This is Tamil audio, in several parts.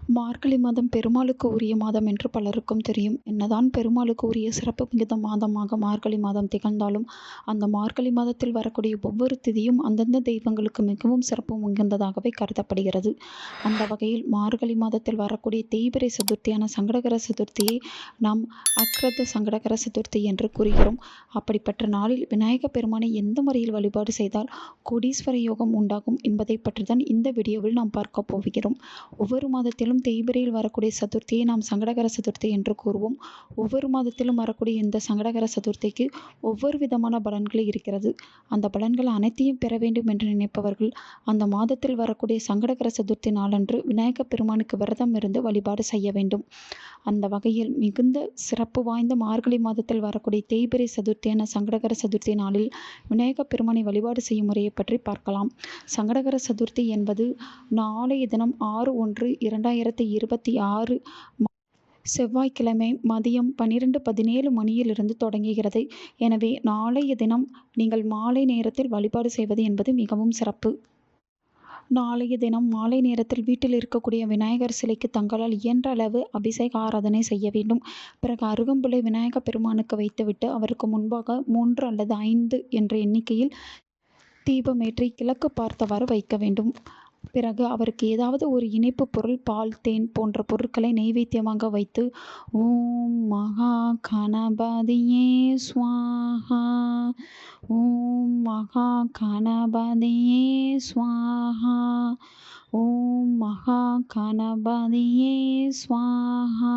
மார்கழி மாதம் பெருமாளுக்கு உரிய மாதம் என்று பலருக்கும் தெரியும். என்னதான் பெருமாளுக்கு உரிய சிறப்பு மிகுந்த மாதமாக மார்கழி மாதம் திகழ்ந்தாலும் அந்த மார்கழி மாதத்தில் வரக்கூடிய ஒவ்வொரு திதியும் அந்தந்த தெய்வங்களுக்கு மிகவும் சிறப்பு மிகுந்ததாகவே கருதப்படுகிறது. அந்த வகையில் மார்கழி மாதத்தில் வரக்கூடிய தேய்பிரை சதுர்த்தியான சங்கடகர சதுர்த்தியை நாம் அக்ரத சங்கடகர சதுர்த்தி என்று கூறுகிறோம். அப்படிப்பட்ட நாளில் விநாயக பெருமானை எந்த முறையில் வழிபாடு செய்தால் கோடீஸ்வர யோகம் உண்டாகும் என்பதை பற்றி தான் இந்த வீடியோவில் நாம் பார்க்க போகிறோம். ஒவ்வொரு மாதத்திலும் தேய்பிரையில் வரக்கூடிய சதுர்த்தியை நாம் சங்கடகர சதுர்த்தி என்று கூறுவோம். ஒவ்வொரு மாதத்திலும் வரக்கூடிய இந்த சங்கடகர சதுர்த்திக்கு ஒவ்வொரு விதமான பலன்கள் இருக்கிறது. அந்த பலன்கள் அனைத்தையும் பெற வேண்டும் என்று நினைப்பவர்கள் அந்த மாதத்தில் வரக்கூடிய சங்கடகர சதுர்த்தி நாளன்று விநாயக பெருமானுக்கு விரதம் இருந்து வழிபாடு செய்ய வேண்டும். அந்த வகையில் மிகுந்த சிறப்பு வாய்ந்த மார்கழி மாதத்தில் வரக்கூடிய தேய்பிரை சதுர்த்தியான சங்கடகர சதுர்த்தி நாளில் விநாயக பெருமானை வழிபாடு செய்யும் முறையை பற்றி பார்க்கலாம். சங்கடகர சதுர்த்தி என்பது நாளைய தினம் ஆறு ஒன்று இரண்டாயிரத்தி இருபத்தி ஆறு செவ்வாய்க்கிழமை மதியம் பன்னிரெண்டு பதினேழு மணியிலிருந்து தொடங்குகிறது. எனவே நாளைய தினம் நீங்கள் மாலை நேரத்தில் வழிபாடு செய்வது என்பது மிகவும் சிறப்பு. நாளைய தினம் மாலை நேரத்தில் வீட்டில் இருக்கக்கூடிய விநாயகர் சிலைக்கு தங்களால் இயன்ற அளவு அபிஷேக ஆராதனை செய்ய வேண்டும். பிறகு அருகம்புலை விநாயக பெருமானுக்கு வைத்துவிட்டு அவருக்கு முன்பாக மூன்று அல்லது ஐந்து என்ற எண்ணிக்கையில் தீபமேற்றி கிழக்கு பார்த்தவாறு வைக்க வேண்டும். பிறகு அவருக்கு ஏதாவது ஒரு இனிப்பு பொருள் பால் தேன் போன்ற பொருட்களை நெய்வேத்தியமாக வைத்து ஓம் மகா கணபதியே ஸ்வாஹா ஓம் மகா கணபதியே ஸ்வாஹா ஓம் மகா கணபதியே ஸ்வாஹா.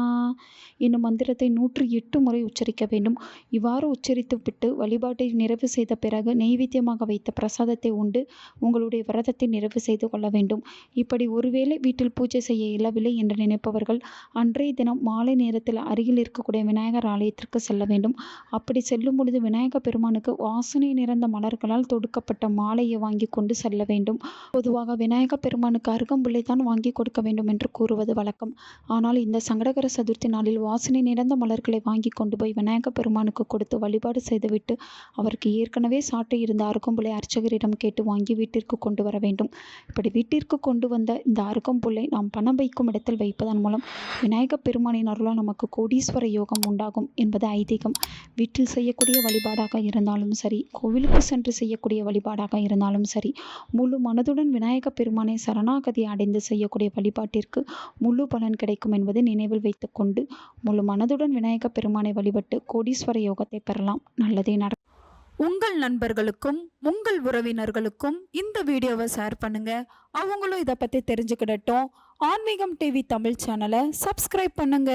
என்னும் மந்திரத்தை நூற்றி எட்டு முறை உச்சரிக்க வேண்டும். இவ்வாறு உச்சரித்து விட்டு வழிபாட்டை நிறைவு செய்த பிறகு நெய்வேத்தியமாக வைத்த பிரசாதத்தை உண்டு உங்களுடைய விரதத்தை நிறைவு செய்து கொள்ள வேண்டும். இப்படி ஒருவேளை வீட்டில் பூஜை செய்ய இயலவில்லை என்று நினைப்பவர்கள் அன்றைய தினம் மாலை நேரத்தில் அருகில் இருக்கக்கூடிய விநாயகர் ஆலயத்திற்கு செல்ல வேண்டும். அப்படி செல்லும் பொழுது விநாயக பெருமானுக்கு வாசனை நிறைந்த மலர்களால் தொடுக்கப்பட்ட மாலையை வாங்கி கொண்டு செல்ல வேண்டும். பொதுவாக விநாயக பெருமானுக்கு அருகம்புல்லை தான் வாங்கி கொடுக்க வேண்டும் என்று கூறுவது வழக்கம். ஆனால் இந்த சங்கடகர சதுர்த்தி நாளில் வாசனை நிறைந்த மலர்களை வாங்கி கொண்டு போய் விநாயக பெருமானுக்கு கொடுத்து வழிபாடு செய்துவிட்டு அவருக்கு ஏற்கனவே சாட்டை இருந்த அருகம்புல்லை அர்ச்சகரிடம் கேட்டு வாங்கி வீட்டிற்கு கொண்டு வர வேண்டும். இப்படி வீட்டிற்கு கொண்டு வந்த இந்த அருகம்புல்லை நாம் பணம் வைக்கும் இடத்தில் வைப்பதன் மூலம் விநாயக பெருமானின் அருளால் நமக்கு கோடீஸ்வர யோகம் உண்டாகும் என்பது ஐதீகம். வீட்டில் செய்யக்கூடிய வழிபாடாக இருந்தாலும் சரி கோவிலுக்கு சென்று செய்யக்கூடிய வழிபாடாக இருந்தாலும் சரி முழு மனதுடன் விநாயக பெருமானை சரணாகதி அடைந்து செய்யக்கூடிய வழிபாட்டிற்கு முழு பலன் கிடைக்கும் என்பதை நினைவில் வைத்துக்கொண்டு முழு மனதுடன் விநாயக பெருமானை வழிபட்டு கோடீஸ்வர யோகத்தை பெறலாம். நல்லதே நடக்கும். உங்கள் நண்பர்களுக்கும் உங்கள் உறவினர்களுக்கும் இந்த வீடியோவை ஷேர் பண்ணுங்க. அவங்களும் இதை பற்றி தெரிஞ்சுக்கிடட்டும். ஆன்மீகம் டிவி தமிழ் சேனலை சப்ஸ்கிரைப் பண்ணுங்க.